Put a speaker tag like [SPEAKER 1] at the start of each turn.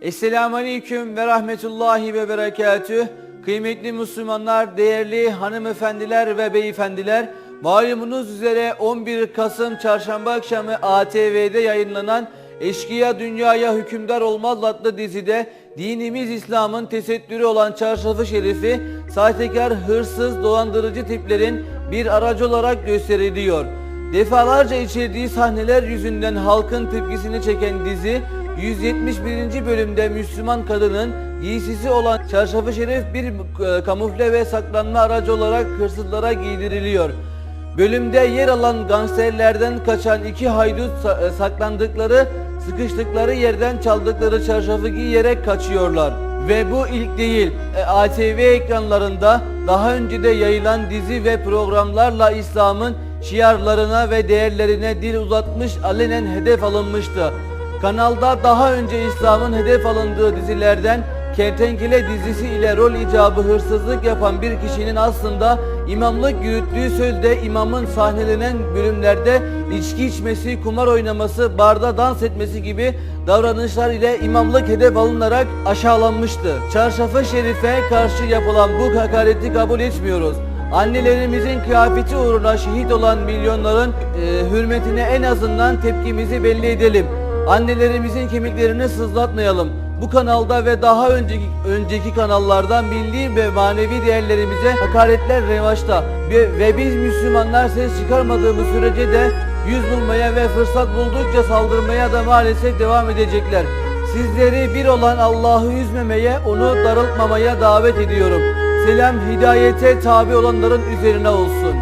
[SPEAKER 1] Esselamu Aleyküm ve Rahmetullahi ve Berekatüh. Kıymetli Müslümanlar, değerli hanımefendiler ve beyefendiler, malumunuz üzere 11 Kasım çarşamba akşamı ATV'de yayınlanan Eşkıya Dünyaya Hükümdar Olmaz adlı dizide dinimiz İslam'ın tesettürü olan çarşafı şerifi sahtekar, hırsız, dolandırıcı tiplerin bir aracı olarak gösteriliyor. Defalarca içerdiği sahneler yüzünden halkın tepkisini çeken dizi 171. bölümde Müslüman kadının giysisi olan çarşafı şerif bir e, kamufle ve saklanma aracı olarak hırsızlara giydiriliyor. Bölümde yer alan gangsterlerden kaçan iki haydut e, saklandıkları, sıkıştıkları yerden çaldıkları çarşafı giyerek kaçıyorlar. Ve bu ilk değil. E, ATV ekranlarında daha önce de yayılan dizi ve programlarla İslam'ın şiarlarına ve değerlerine dil uzatmış alenen hedef alınmıştı. Kanalda daha önce İslam'ın hedef alındığı dizilerden Kertenkele dizisi ile rol icabı hırsızlık yapan bir kişinin aslında imamlık yürüttüğü sözde imamın sahnelenen bölümlerde içki içmesi, kumar oynaması, barda dans etmesi gibi davranışlar ile imamlık hedef alınarak aşağılanmıştı. Çarşafı şerife karşı yapılan bu hakareti kabul etmiyoruz. Annelerimizin kıyafeti uğruna şehit olan milyonların e, hürmetine en azından tepkimizi belli edelim. Annelerimizin kemiklerini sızlatmayalım. Bu kanalda ve daha önceki önceki kanallarda milli ve manevi değerlerimize hakaretler revaçta ve, ve biz Müslümanlar ses çıkarmadığımız sürece de yüz bulmaya ve fırsat buldukça saldırmaya da maalesef devam edecekler. Sizleri bir olan Allah'ı üzmemeye, onu darıltmamaya davet ediyorum. Selam hidayete tabi olanların üzerine olsun.